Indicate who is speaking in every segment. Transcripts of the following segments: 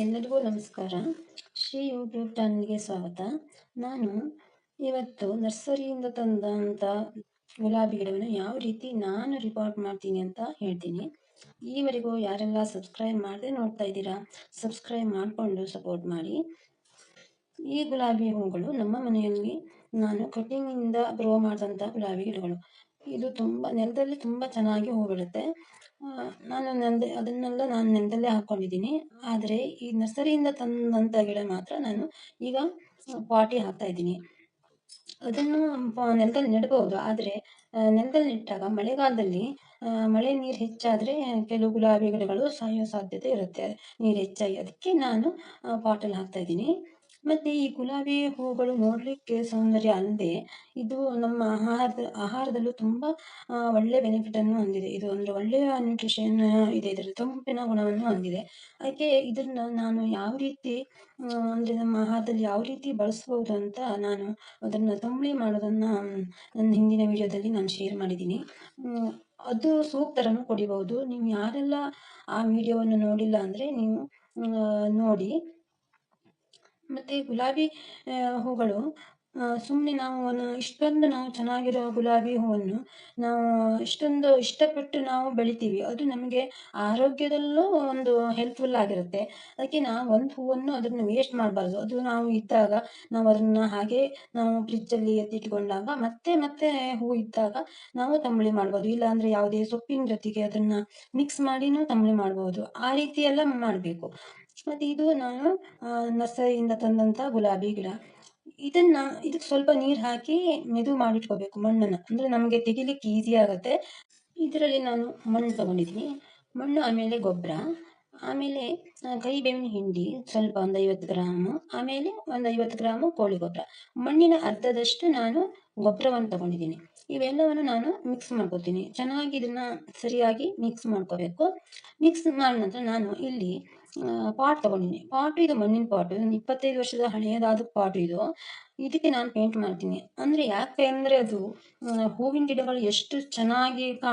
Speaker 1: ಎಲ್ಲರಿಗೂ ನಮಸ್ಕಾರ. ಶ್ರೀ ಯೂಟ್ಯೂಬ್ ಚಾನಲ್ಗೆ ಸ್ವಾಗತ. ನಾನು ಇವತ್ತು ನರ್ಸರಿಯಿಂದ ತಂದಂಥ ಗುಲಾಬಿ ಗಿಡವನ್ನು ಯಾವ ರೀತಿ ನಾನು ರಿಪೋರ್ಟ್ ಮಾಡ್ತೀನಿ ಅಂತ ಹೇಳ್ತೀನಿ. ಈವರೆಗೂ ಯಾರೆಲ್ಲ ಸಬ್ಸ್ಕ್ರೈಬ್ ಮಾಡದೆ ನೋಡ್ತಾ ಇದ್ದೀರಾ ಸಬ್ಸ್ಕ್ರೈಬ್ ಮಾಡಿಕೊಂಡು ಸಪೋರ್ಟ್ ಮಾಡಿ. ಈ ಗುಲಾಬಿ ಹೂಗಳು ನಮ್ಮ ಮನೆಯಲ್ಲಿ ನಾನು ಕಟಿಂಗಿಂದ ಗ್ರೋ ಮಾಡಿದಂಥ ಗುಲಾಬಿ ಗಿಡಗಳು. ಇದು ತುಂಬ ನೆಲದಲ್ಲಿ ತುಂಬ ಚೆನ್ನಾಗಿ ಹೂ ಬಿಡುತ್ತೆ ನಾನು ನೆಲದ ಅದನ್ನೆಲ್ಲ ನಾನು ನೆಲದಲ್ಲೇ ಹಾಕ್ಕೊಂಡಿದ್ದೀನಿ ಆದರೆ ಈ ನರ್ಸರಿಯಿಂದ ತಂದಂಥ ಗಿಡ ಮಾತ್ರ ನಾನು ಈಗ ಪಾಟಿ ಹಾಕ್ತಾ ಇದ್ದೀನಿ. ಅದನ್ನು ನೆಲದಲ್ಲಿ ನೆಡ್ಬೋದು ಆದರೆ ನೆಲದಲ್ಲಿ ನೆಟ್ಟಾಗ ಮಳೆಗಾಲದಲ್ಲಿ ಮಳೆ ನೀರು ಹೆಚ್ಚಾದರೆ ಕೆಲವು ಗುಲಾಬಿ ಗಿಡಗಳು ಸಾಯೋ ಸಾಧ್ಯತೆ ಇರುತ್ತೆ. ನೀರು ಹೆಚ್ಚಾಗಿ. ಅದಕ್ಕೆ ನಾನು ಪಾಟಲ್ಲಿ ಹಾಕ್ತಾ ಇದ್ದೀನಿ. ಮತ್ತು ಈ ಗುಲಾಬಿ ಹೂಗಳು ನೋಡಲಿಕ್ಕೆ ಸೌಂದರ್ಯ ಅಲ್ಲದೆ ಇದು ನಮ್ಮ ಆಹಾರದ, ಆಹಾರದಲ್ಲೂ ತುಂಬ ಒಳ್ಳೆಯ ಬೆನಿಫಿಟನ್ನು ಹೊಂದಿದೆ. ಇದು ಅಂದರೆ ಒಳ್ಳೆಯ ನ್ಯೂಟ್ರಿಷನ್ ಇದೆ. ಇದರಲ್ಲಿ ತಂಪಿನ ಗುಣವನ್ನು ಹೊಂದಿದೆ. ಅದಕ್ಕೆ ಇದನ್ನು ನಾನು ಯಾವ ರೀತಿ ಅಂದರೆ ನಮ್ಮ ಆಹಾರದಲ್ಲಿ ಯಾವ ರೀತಿ ಬಳಸಬಹುದು ಅಂತ ನಾನು ಅದನ್ನು ತಂಬಳಿ ಮಾಡೋದನ್ನು ನನ್ನ ಹಿಂದಿನ ವಿಡಿಯೋದಲ್ಲಿ ನಾನು ಶೇರ್ ಮಾಡಿದ್ದೀನಿ. ಅದು ಸೂಪ್ ಕೊಡಿಬಹುದು ನೀವು ಯಾರೆಲ್ಲ ಆ ವಿಡಿಯೋವನ್ನು ನೋಡಿಲ್ಲ ಅಂದರೆ ನೀವು ನೋಡಿ. ಮತ್ತು ಗುಲಾಬಿ ಹೂಗಳು. ಸುಮ್ಮನೆ ನಾವು ಇಷ್ಟೊಂದು ನಾವು ಚೆನ್ನಾಗಿರೋ ಗುಲಾಬಿ ಹೂವನ್ನು ನಾವು ಇಷ್ಟೊಂದು ಇಷ್ಟಪಟ್ಟು ನಾವು ಬೆಳಿತೀವಿ. ಅದು ನಮಗೆ ಆರೋಗ್ಯದಲ್ಲೂ ಒಂದು ಹೆಲ್ಪ್ಫುಲ್ ಆಗಿರುತ್ತೆ. ಅದಕ್ಕೆ ನಾವು ಒಂದು ಹೂವನ್ನು ಅದನ್ನು ವೇಸ್ಟ್ ಮಾಡಬಾರ್ದು. ಅದು ನಾವು ಇದ್ದಾಗ ನಾವು ಅದನ್ನು ಹಾಗೆ ನಾವು ಫ್ರಿಜ್ಜಲ್ಲಿ ಎತ್ತಿಟ್ಕೊಂಡಾಗ ಮತ್ತೆ ಮತ್ತೆ ಹೂ ಇದ್ದಾಗ ನಾವು ತಂಬಳಿ ಮಾಡ್ಬೋದು. ಇಲ್ಲಾಂದ್ರೆ ಯಾವುದೇ ಸೊಪ್ಪಿನ ಜೊತೆಗೆ ಅದನ್ನು ಮಿಕ್ಸ್ ಮಾಡಿನೂ ತಂಬಳಿ ಮಾಡ್ಬೋದು. ಆ ರೀತಿ ಎಲ್ಲ ಮಾಡಬೇಕು. ಮತ್ತು ಇದು ನಾನು ನರ್ಸರಿಯಿಂದ ತಂದಂಥ ಗುಲಾಬಿ ಗಿಡ. ಇದನ್ನ ಇದಕ್ಕೆ ಸ್ವಲ್ಪ ನೀರು ಹಾಕಿ ಮೆದು ಮಾಡಿಟ್ಕೋಬೇಕು ಮಣ್ಣನ್ನು. ಅಂದರೆ ನಮಗೆ ತೆಗಿಲಿಕ್ಕೆ ಈಸಿ ಆಗುತ್ತೆ. ಇದರಲ್ಲಿ ನಾನು ಮಣ್ಣು ತಗೊಂಡಿದ್ದೀನಿ. ಮಣ್ಣು ಆಮೇಲೆ ಗೊಬ್ಬರ. ಆಮೇಲೆ ಕೈ ಬೇವಿನ ಹಿಂಡಿ ಸ್ವಲ್ಪ ಒಂದು ಐವತ್ತು ಗ್ರಾಮು. ಆಮೇಲೆ ಒಂದು ಐವತ್ತು ಗ್ರಾಮು ಕೋಳಿ ಗೊಬ್ಬರ. ಮಣ್ಣಿನ ಅರ್ಧದಷ್ಟು ನಾನು ಗೊಬ್ಬರವನ್ನು ತಗೊಂಡಿದ್ದೀನಿ. ಇವೆಲ್ಲವನ್ನು ನಾನು ಮಿಕ್ಸ್ ಮಾಡ್ಕೋತೀನಿ. ಚೆನ್ನಾಗಿ ಇದನ್ನು ಸರಿಯಾಗಿ ಮಿಕ್ಸ್ ಮಾಡ್ಕೋಬೇಕು. ಮಿಕ್ಸ್ ಮಾಡಿದ ನಂತರ ನಾನು ಇಲ್ಲಿ ಪಾಟ್ ತಗೊಂಡಿನಿ. ಪಾಟ್ ಇದು ಮಣ್ಣಿನ ಪಾಟ್. ಇಪ್ಪತ್ತೈದು ವರ್ಷದ ಹಳೆಯದಾದ ಪಾಟ್ ಇದು. ಇದಕ್ಕೆ ನಾನು ಪೇಂಟ್ ಮಾಡ್ತೀನಿ. ಅಂದರೆ ಯಾಕೆ ಅಂದರೆ ಅದು ಹೂವಿನ ಗಿಡಗಳು ಎಷ್ಟು ಚೆನ್ನಾಗಿ ಕಾ,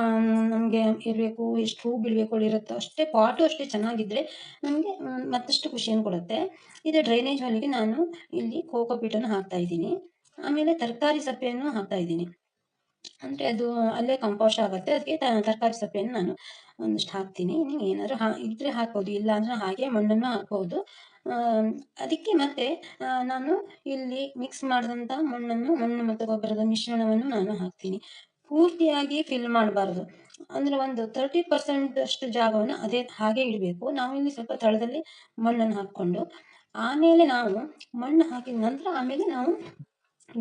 Speaker 1: ನಮಗೆ ಇರಬೇಕು, ಎಷ್ಟು ಹೂ ಬಿಡಬೇಕು ಇರುತ್ತೋ ಅಷ್ಟೇ ಪಾಟು ಅಷ್ಟೇ ಚೆನ್ನಾಗಿದ್ರೆ ನಮಗೆ ಮತ್ತಷ್ಟು ಖುಷಿಯನ್ನು ಕೊಡುತ್ತೆ. ಇದು ಡ್ರೈನೇಜ್ ಹೊಲಿಗೆ ನಾನು ಇಲ್ಲಿ ಕೋಕೋ ಪೀಟನ್ನು ಹಾಕ್ತಾ ಇದ್ದೀನಿ. ಆಮೇಲೆ ತರಕಾರಿ ಸಪ್ಪೆಯನ್ನು ಹಾಕ್ತಾ ಇದ್ದೀನಿ. ಅಂದರೆ ಅದು ಅಲ್ಲೇ ಕಂಪೋಸ್ಟ್ ಆಗುತ್ತೆ. ಅದಕ್ಕೆ ತರಕಾರಿ ಸೊಪ್ಪೆಯನ್ನು ನಾನು ಒಂದಿಷ್ಟು ಹಾಕ್ತೀನಿ. ನೀವು ಏನಾದರೂ ಹಾ ಇದ್ದರೆ ಹಾಕ್ಬೋದು, ಇಲ್ಲ ಅಂದರೆ ಹಾಗೆ ಮಣ್ಣನ್ನು ಹಾಕ್ಬೋದು. ಅದಕ್ಕೆ ಮತ್ತೆ ನಾನು ಇಲ್ಲಿ ಮಿಕ್ಸ್ ಮಾಡಿದಂಥ ಮಣ್ಣನ್ನು, ಮಣ್ಣು ಮತ್ತು ಗೊಬ್ಬರದ ಮಿಶ್ರಣವನ್ನು ನಾನು ಹಾಕ್ತೀನಿ. ಪೂರ್ತಿಯಾಗಿ ಫಿಲ್ ಮಾಡಬಾರ್ದು. ಅಂದ್ರೆ ಒಂದು ತರ್ಟಿ ಪರ್ಸೆಂಟ್ ಅಷ್ಟು ಜಾಗವನ್ನು ಅದೇ ಹಾಗೆ ಇಡಬೇಕು. ನಾವಿಲ್ಲಿ ಸ್ವಲ್ಪ ತಳದಲ್ಲಿ ಮಣ್ಣನ್ನು ಹಾಕ್ಕೊಂಡು, ಆಮೇಲೆ ನಾವು ಮಣ್ಣು ಹಾಕಿದ ನಂತರ ಆಮೇಲೆ ನಾವು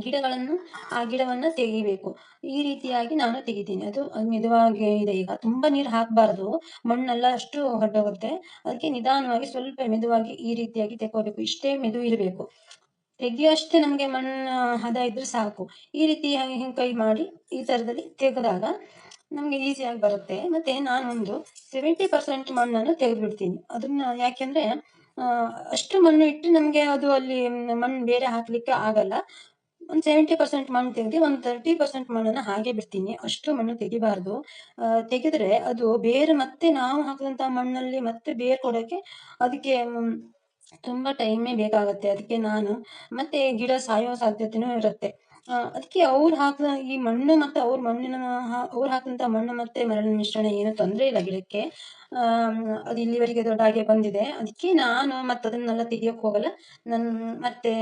Speaker 1: ಗಿಡಗಳನ್ನು, ಆ ಗಿಡವನ್ನು ತೆಗಿಬೇಕು. ಈ ರೀತಿಯಾಗಿ ನಾನು ತೆಗಿತೀನಿ. ಅದು ಮೆದುವಾಗಿ ಇದೆ ಈಗ. ತುಂಬ ನೀರು ಹಾಕಬಾರ್ದು. ಮಣ್ಣೆಲ್ಲ ಅಷ್ಟು ಹೊರಟೋಗುತ್ತೆ ಅದಕ್ಕೆ ನಿಧಾನವಾಗಿ ಸ್ವಲ್ಪ ಮೆದುವಾಗಿ ಈ ರೀತಿಯಾಗಿ ತೆಗೋಬೇಕು ಇಷ್ಟೇ ಮೆದು ಇರಬೇಕು. ತೆಗಿಯೋಷ್ಟೇ ನಮಗೆ ಮಣ್ಣು, ಹದ ಇದ್ರೆ ಸಾಕು. ಈ ರೀತಿ ಕೈ ಮಾಡಿ ಈ ಥರದಲ್ಲಿ ತೆಗೆದಾಗ ನಮಗೆ ಈಸಿಯಾಗಿ ಬರುತ್ತೆ. ಮತ್ತು ನಾನೊಂದು ಸೆವೆಂಟಿ ಪರ್ಸೆಂಟ್ ಮಣ್ಣನ್ನು ತೆಗೆದುಬಿಡ್ತೀನಿ. ಅದನ್ನ ಯಾಕೆಂದ್ರೆ ಅಷ್ಟು ಮಣ್ಣು ಇಟ್ಟು ನಮಗೆ ಅದು ಅಲ್ಲಿ ಮಣ್ಣು ಬೇರೆ ಹಾಕಲಿಕ್ಕೆ ಆಗಲ್ಲ. ಒಂದು ಸೆವೆಂಟಿ ಪರ್ಸೆಂಟ್ ಮಣ್ಣು ತೆಗೆದು ಒಂದು ತರ್ಟಿ ಪರ್ಸೆಂಟ್ ಮಣ್ಣನ್ನು ಹಾಗೆ ಬಿಡ್ತೀನಿ. ಅಷ್ಟು ಮಣ್ಣು ತೆಗಿಬಾರ್ದು. ತೆಗೆದ್ರೆ ಅದು ಬೇರೆ ಮತ್ತೆ ನಾವು ಹಾಕಿದಂಥ ಮಣ್ಣಲ್ಲಿ ಮತ್ತೆ ಬೇರ್ ಕೊಡೋಕ್ಕೆ ಅದಕ್ಕೆ ತುಂಬಾ ಟೈಮೇ ಬೇಕಾಗುತ್ತೆ. ಅದಕ್ಕೆ ನಾನು ಮತ್ತೆ ಗಿಡ ಸಾಯೋ ಸಾಧ್ಯತೆನೂ ಇರುತ್ತೆ. ಅದಕ್ಕೆ ಅವ್ರು ಹಾಕಿದ ಈ ಮಣ್ಣು ಮತ್ತು ಅವ್ರ ಮಣ್ಣಿನ ಅವ್ರು ಹಾಕಿದಂಥ ಮಣ್ಣು ಮತ್ತು ಮರಳಿನ ಮಿಶ್ರಣ ಏನು ತೊಂದರೆ ಇಲ್ಲ ಗಿಡಕ್ಕೆ. ಅದು ಇಲ್ಲಿವರೆಗೆ ದೊಡ್ಡಾಗೆ ಬಂದಿದೆ. ಅದಕ್ಕೆ ನಾನು ಮತ್ತೆ ಅದನ್ನೆಲ್ಲ ತೆಗಿಯೋಕೆ ಹೋಗಲ್ಲ. ನನ್ನ ಮತ್ತೆ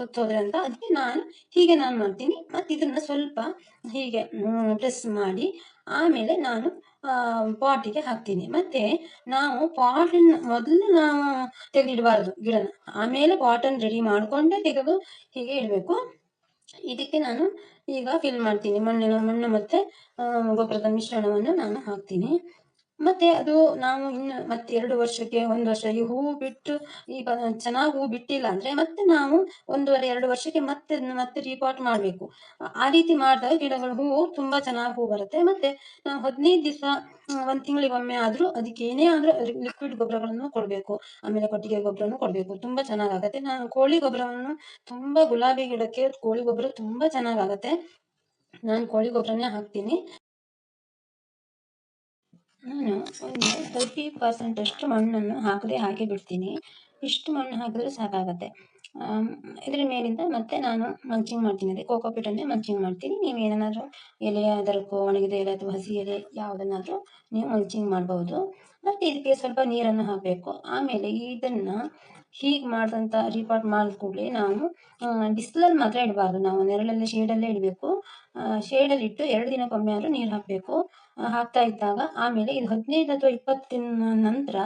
Speaker 1: ಸುತ್ತೋದ್ರೆ ಅಂತ. ಅದಕ್ಕೆ ನಾನು ಹೀಗೆ ನಾನು ಮಾಡ್ತೀನಿ. ಮತ್ತು ಇದನ್ನು ಸ್ವಲ್ಪ ಹೀಗೆ ಪ್ರೆಸ್ ಮಾಡಿ ಆಮೇಲೆ ನಾನು ಪಾಟಿಗೆ ಹಾಕ್ತೀನಿ. ಮತ್ತೆ ನಾವು ಪಾಟನ್ನು ಮೊದಲು ನಾವು ತೆಗೆದಿಡಬಾರ್ದು ಗಿಡನ. ಆಮೇಲೆ ಪಾಟನ್ನು ರೆಡಿ ಮಾಡಿಕೊಂಡೇ ತೆಗೆದು ಹೀಗೆ ಇಡಬೇಕು. ಇದಕ್ಕೆ ನಾನು ಈಗ ಫಿಲ್ ಮಾಡ್ತೀನಿ. ಮಣ್ಣಿನ ಮಣ್ಣು ಮತ್ತು ಗೊಬ್ಬರದ ಮಿಶ್ರಣವನ್ನು ನಾನು ಹಾಕ್ತೀನಿ. ಮತ್ತೆ ಅದು ನಾವು ಇನ್ನು ಮತ್ತೆ ಎರಡು ವರ್ಷಕ್ಕೆ ಒಂದು ವರ್ಷ ಈ ಹೂ ಬಿಟ್ಟು ಈಗ ಚೆನ್ನಾಗಿ ಹೂ ಬಿಟ್ಟಿಲ್ಲ ಅಂದ್ರೆ ಮತ್ತೆ ನಾವು ಒಂದೂವರೆ, ಎರಡು ವರ್ಷಕ್ಕೆ ಮತ್ತೆ ಮತ್ತೆ ರೀಪಾಟ್ ಮಾಡಬೇಕು. ಆ ರೀತಿ ಮಾಡಿದಾಗ ಗಿಡಗಳು ಹೂವು ತುಂಬಾ ಚೆನ್ನಾಗಿ ಹೂ ಬರುತ್ತೆ. ಮತ್ತೆ ನಾವು ಹದಿನೈದು ದಿವಸ ಒಂದ್ ತಿಂಗಳಿಗೊಮ್ಮೆ ಆದ್ರೂ ಅದಕ್ಕೆ ಏನೇ ಆದ್ರೂ ಲಿಕ್ವಿಡ್ ಗೊಬ್ಬರಗಳನ್ನು ಕೊಡಬೇಕು. ಆಮೇಲೆ ಕೊಟ್ಟಿಗೆ ಗೊಬ್ಬರನು ಕೊಡಬೇಕು. ತುಂಬಾ ಚೆನ್ನಾಗಾಗತ್ತೆ ನಾನು ಕೋಳಿ ಗೊಬ್ಬರವನ್ನು ತುಂಬಾ ಗುಲಾಬಿ ಗಿಡಕ್ಕೆ ಕೋಳಿ ಗೊಬ್ಬರ ತುಂಬಾ ಚೆನ್ನಾಗಾಗತ್ತೆ ನಾನು ಕೋಳಿ ಗೊಬ್ಬರನೇ ಹಾಕ್ತೀನಿ. ನಾನು ಒಂದು ತರ್ಟಿ ಪರ್ಸೆಂಟಷ್ಟು ಮಣ್ಣನ್ನು ಹಾಕದೆ ಹಾಕಿ ಬಿಡ್ತೀನಿ. ಇಷ್ಟು ಮಣ್ಣು ಹಾಕಿದ್ರೆ ಸಾಕಾಗುತ್ತೆ. ಇದ್ರ ಮೇಲಿಂದ ಮತ್ತೆ ನಾನು ಮಲ್ಚಿಂಗ್ ಮಾಡ್ತೀನಿ. ಅದೇ ಕೋಕೋಪಿಟನ್ನೇ ಮಲ್ಚಿಂಗ್ ಮಾಡ್ತೀನಿ. ನೀವು ಏನಾದರೂ ಎಲೆ ಅದರಕ್ಕೂ ಒಣಗಿದ ಎಲೆ ಅಥವಾ ಹಸಿ ಎಲೆ ಯಾವುದನ್ನಾದರೂ ನೀವು ಮಲ್ಚಿಂಗ್ ಮಾಡ್ಬೋದು. ಮತ್ತು ಇದಕ್ಕೆ ಸ್ವಲ್ಪ ನೀರನ್ನು ಹಾಕಬೇಕು. ಆಮೇಲೆ ಇದನ್ನು ಹೀಗೆ ಮಾಡಿದಂಥ ರೀಪಾಟ್ ಮಾಡಿದ ಕೂಡಲೇ ನಾವು ಬಿಸಿಲಲ್ಲಿ ಮಾತ್ರ ಇಡಬಾರ್ದು. ನಾವು ನೆರಳಲ್ಲಿ ಶೇಡಲ್ಲೇ ಇಡಬೇಕು. ಶೇಡಲ್ಲಿ ಇಟ್ಟು ಎರಡು ದಿನಕ್ಕೊಮ್ಮೆ ಆದರೂ ನೀರು ಹಾಕಬೇಕು. ಹಾಕ್ತಾ ಇದ್ದಾಗ ಆಮೇಲೆ ಇದು ಹದಿನೈದು ಅಥವಾ ಇಪ್ಪತ್ತು ದಿನ ನಂತರ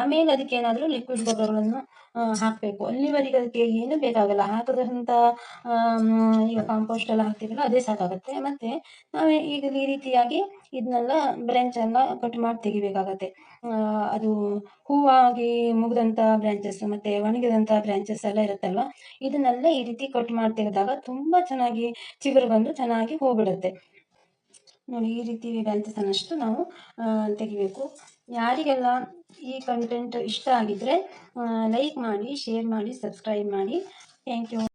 Speaker 1: ಆಮೇಲೆ ಅದಕ್ಕೆ ಏನಾದರೂ ಲಿಕ್ವಿಡ್ ಗೊಬ್ಬರಗಳನ್ನು ಹಾಕಬೇಕು. ಅಲ್ಲಿವರೆಗೆ ಅದಕ್ಕೆ ಏನು ಬೇಕಾಗಲ್ಲ. ಹಾಕದಂಥ ಈಗ ಕಾಂಪೋಸ್ಟ್ ಎಲ್ಲ ಹಾಕ್ತೀವಲ್ಲ, ಅದೇ ಸಾಕಾಗುತ್ತೆ. ಮತ್ತು ನಾವು ಈಗ ಈ ರೀತಿಯಾಗಿ ಇದನ್ನೆಲ್ಲ ಬ್ರ್ಯಾಂಚೆಲ್ಲ ಕಟ್ ಮಾಡಿ ತೆಗಿಬೇಕಾಗತ್ತೆ. ಅದು ಹೂವಾಗಿ ಮುಗಿದಂಥ ಬ್ರ್ಯಾಂಚಸ್ ಮತ್ತು ಒಣಗಿದಂಥ ಬ್ರ್ಯಾಂಚಸ್ ಎಲ್ಲ ಇರುತ್ತಲ್ವ? ಇದನ್ನೆಲ್ಲ ಈ ರೀತಿ ಕಟ್ ಮಾಡಿ ತೆಗೆದಾಗ ತುಂಬ ಚೆನ್ನಾಗಿ ಚಿಗುರು ಬಂದು ಚೆನ್ನಾಗಿ ಹೂ ಹೋಗ್ಬಿಡುತ್ತೆ. ನೋಡಿ, ಈ ರೀತಿ ಬ್ರಾಂಚಸನ್ನಷ್ಟು ನಾವು ತೆಗಿಬೇಕು. ಯಾರಿಗೆಲ್ಲ ಈ ಕಂಟೆಂಟ್ ಇಷ್ಟ ಆಗಿದ್ರೆ ಲೈಕ್ ಮಾಡಿ ಶೇರ್ ಮಾಡಿ ಸಬ್ಸ್ಕ್ರೈಬ್ ಮಾಡಿ. Thank you